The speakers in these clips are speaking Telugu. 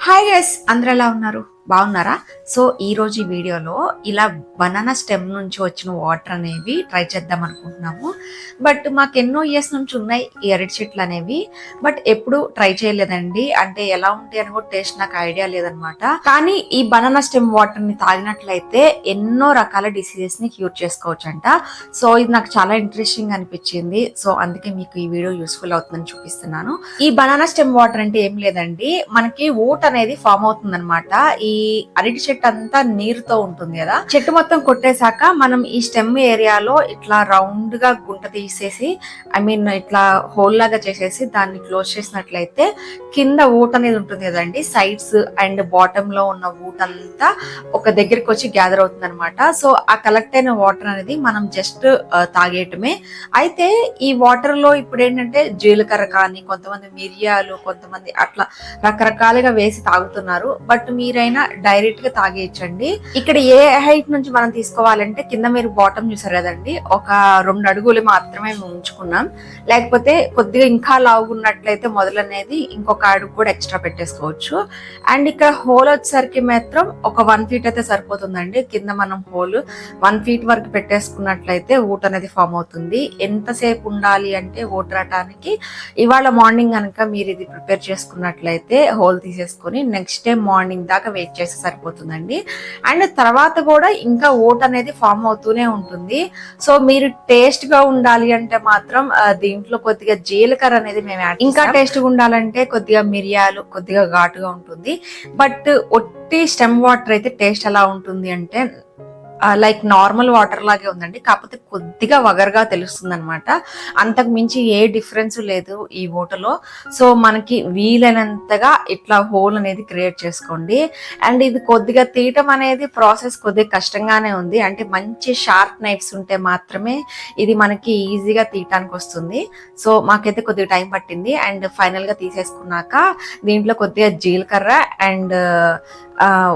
హాయ్ గైస్ అందరు ఎలా ఉన్నారు? బాగున్నారా? సో ఈ రోజు ఈ వీడియోలో ఇలా బనానా స్టెమ్ నుంచి వచ్చిన వాటర్ అనేవి ట్రై చేద్దాం అనుకుంటున్నాము. బట్ మాకు ఎన్నో ఇయర్స్ నుంచి ఉన్నాయి ఈ అరటి చెట్లు అనేవి. బట్ ఎప్పుడు ట్రై చేయలేదండి. అంటే ఎలా ఉంటాయి అని కూడా టేస్ట్ నాకు ఐడియా లేదనమాట. కానీ ఈ బనానా స్టెమ్ వాటర్ని తాగినట్లయితే ఎన్నో రకాల డిసీజెస్ని క్యూర్ చేసుకోవచ్చంట. సో ఇది నాకు చాలా ఇంట్రెస్టింగ్ అనిపించింది. సో అందుకే మీకు ఈ వీడియో యూస్ఫుల్ అవుతుందని చూపిస్తున్నాను. ఈ బనానా స్టెమ్ వాటర్ అంటే ఏం లేదండి. మనకి ఓట్ అనేది ఫామ్ అవుతుంది ఈ అరటి చెట్టు అంతా నీరుతో ఉంటుంది కదా. చెట్టు మొత్తం కొట్టేశాక మనం ఈ స్టెమ్ ఏరియాలో ఇట్లా రౌండ్గా గుంట తీసేసి ఐ మీన్ ఇట్లా హోల్ లాగా చేసేసి దాన్ని క్లోజ్ చేసినట్లయితే కింద ఊట అనేది ఉంటుంది కదండి. సైడ్స్ అండ్ బాటమ్లో ఉన్న ఊట అంతా ఒక దగ్గరికి వచ్చి గ్యాదర్ అవుతుంది అనమాట సో ఆ కలెక్ట్ అయిన వాటర్ అనేది మనం జస్ట్ తాగేయటమే. అయితే ఈ వాటర్లో ఇప్పుడు ఏంటంటే జీలకర్ర కానీ కొంతమంది మిరియాలు కొంతమంది అట్లా రకరకాలుగా వేసి తాగుతున్నారు. బట్ మీరైనా డైరెక్ట్గా తాగేయచ్చండి. ఇక్కడ ఏ హైట్ నుంచి మనం తీసుకోవాలంటే కింద మీరు బాటమ్ చూసారు కదండి ఒక రెండు అడుగులు మాత్రమే మేము ఉంచుకున్నాం. లేకపోతే కొద్దిగా ఇంకా లావుగున్నట్లయితే మొదలనేది ఇంకొక అడుగు కూడా ఎక్స్ట్రా పెట్టేసుకోవచ్చు. అండ్ ఇక్కడ హోల్ వచ్చేసరికి మాత్రం ఒక వన్ ఫీట్ అయితే సరిపోతుందండి. కింద మనం హోల్ వన్ ఫీట్ వరకు పెట్టేసుకున్నట్లయితే ఊట అనేది ఫామ్ అవుతుంది. ఎంతసేపు ఉండాలి అంటే ఊట రావటానికి ఇవాళ మార్నింగ్ కనుక మీరు ఇది ప్రిపేర్ చేసుకున్నట్లయితే హోల్ తీసేసుకొని నెక్స్ట్ డే మార్నింగ్ దాకా వెయిట్ చేస్తే సరిపోతుందండి. అండ్ తర్వాత కూడా ఇంకా ఓట్ అనేది ఫామ్ అవుతూనే ఉంటుంది. సో మీరు టేస్ట్గా ఉండాలి అంటే మాత్రం దీంట్లో కొద్దిగా జీలకర్ర అనేది మేము యాడ్ ఇంకా టేస్ట్గా ఉండాలంటే కొద్దిగా మిరియాలు కొద్దిగా ఘాటుగా ఉంటుంది. బట్ ఒట్టి స్టెమ్ వాటర్ అయితే టేస్ట్ ఎలా ఉంటుంది అంటే లైక్ నార్మల్ వాటర్ లాగే ఉందండి. కాకపోతే కొద్దిగా వగరగా తెలుస్తుంది అనమాట అంతకు మించి ఏ డిఫరెన్స్ లేదు ఈ ఓటలో సో మనకి వీలైనంతగా ఇట్లా హోల్ అనేది క్రియేట్ చేసుకోండి. అండ్ ఇది కొద్దిగా తీయటం అనేది ప్రాసెస్ కొద్దిగా కష్టంగానే ఉంది. అంటే మంచి షార్ప్ నైఫ్స్ ఉంటే మాత్రమే ఇది మనకి ఈజీగా తీయటానికి వస్తుంది. సో మాకైతే కొద్దిగా టైం పట్టింది. అండ్ ఫైనల్గా తీసేసుకున్నాక దీంట్లో కొద్దిగా జీలకర్ర అండ్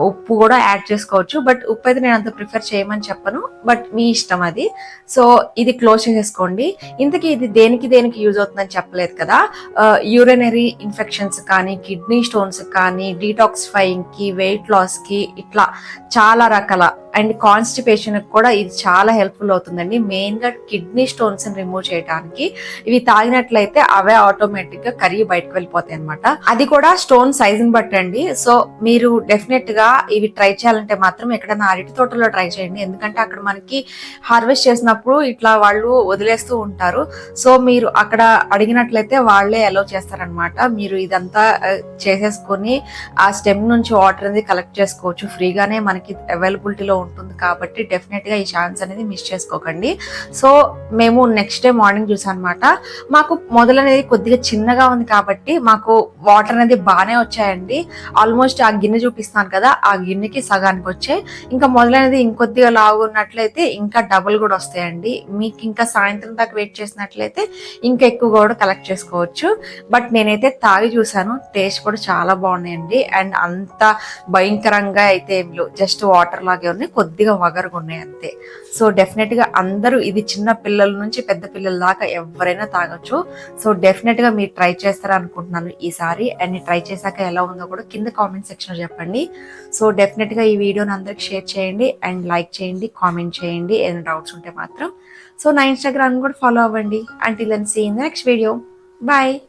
ఉప్పు కూడా యాడ్ చేసుకోవచ్చు. బట్ ఉప్పు అయితే నేను అంత ప్రిఫర్ చేయమని చెప్పను బట్ మీ ఇష్టం అది. సో ఇది క్లోజ్ చేసేసుకోండి. ఇంతకీ ఇది దేనికి దేనికి యూజ్ అవుతుందని చెప్పలేదు కదా. యూరినరీ ఇన్ఫెక్షన్స్ కానీ కిడ్నీ స్టోన్స్ కానీ డీటాక్సిఫైయింగ్కి వెయిట్ లాస్కి ఇట్లా చాలా రకాల అండ్ కాన్స్టిపేషన్ కూడా ఇది చాలా హెల్ప్ఫుల్ అవుతుందండి. మెయిన్గా కిడ్నీ స్టోన్స్ రిమూవ్ చేయడానికి ఇవి తాగినట్లయితే అవే ఆటోమేటిక్గా కరిగి బయటకు వెళ్ళిపోతాయి అనమాట అది కూడా స్టోన్ సైజ్ని బట్టి అండి. సో మీరు డెఫినెట్గా ఇవి ట్రై చేయాలంటే మాత్రం ఎక్కడైనా అరటి తోటలో ట్రై చేయండి. ఎందుకంటే అక్కడ మనకి హార్వెస్ట్ చేసినప్పుడు ఇట్లా వాళ్ళు వదిలేస్తూ ఉంటారు. సో మీరు అక్కడ అడిగినట్లయితే వాళ్ళే అలో చేస్తారనమాట మీరు ఇదంతా చేసేసుకొని ఆ స్టెమ్ నుంచి వాటర్ అనేది కలెక్ట్ చేసుకోవచ్చు. ఫ్రీగానే మనకి అవైలబిలిటీలో ఉంటుంది. కాబట్టి డెఫినెట్గా ఈ ఛాన్స్ అనేది మిస్ చేసుకోకండి. సో మేము నెక్స్ట్ డే మార్నింగ్ చూసాం అనమాట మాకు మొదలనేది కొద్దిగా చిన్నగా ఉంది కాబట్టి మాకు వాటర్ అనేది బాగానే వచ్చాయండి. ఆల్మోస్ట్ ఆ గిన్నె చూపిస్తాను కదా ఆ గిన్నెకి సగానికి వచ్చాయి. ఇంకా మొదలనేది ఇంకొద్దిగా లాగున్నట్లయితే ఇంకా డబుల్ కూడా వస్తాయండి. మీకు ఇంకా సాయంత్రం దాకా వెయిట్ చేసినట్లయితే ఇంకా ఎక్కువ కూడా కలెక్ట్ చేసుకోవచ్చు. బట్ నేనైతే తాగి చూసాను టేస్ట్ కూడా చాలా బాగున్నాయండి. అండ్ అంత భయంకరంగా అయితే జస్ట్ వాటర్ లాగే ఉంది. కొద్దిగా వగరుగా ఉన్నాయి అంతే. సో డెఫినెట్గా అందరూ ఇది చిన్న పిల్లల నుంచి పెద్ద పిల్లల దాకా ఎవరైనా తాగొచ్చు. సో డెఫినెట్గా మీరు ట్రై చేస్తారా అనుకుంటున్నాను ఈసారి. అండ్ ట్రై చేశాక ఎలా ఉందో కూడా కింద కామెంట్ సెక్షన్లో చెప్పండి. సో డెఫినెట్గా ఈ వీడియోని అందరికి షేర్ చేయండి. అండ్ లైక్ చేయండి కామెంట్ చేయండి. ఏదైనా డౌట్స్ ఉంటే మాత్రం. సో నా ఇన్స్టాగ్రామ్ కూడా ఫాలో అవ్వండి. And then see in the next video. Bye!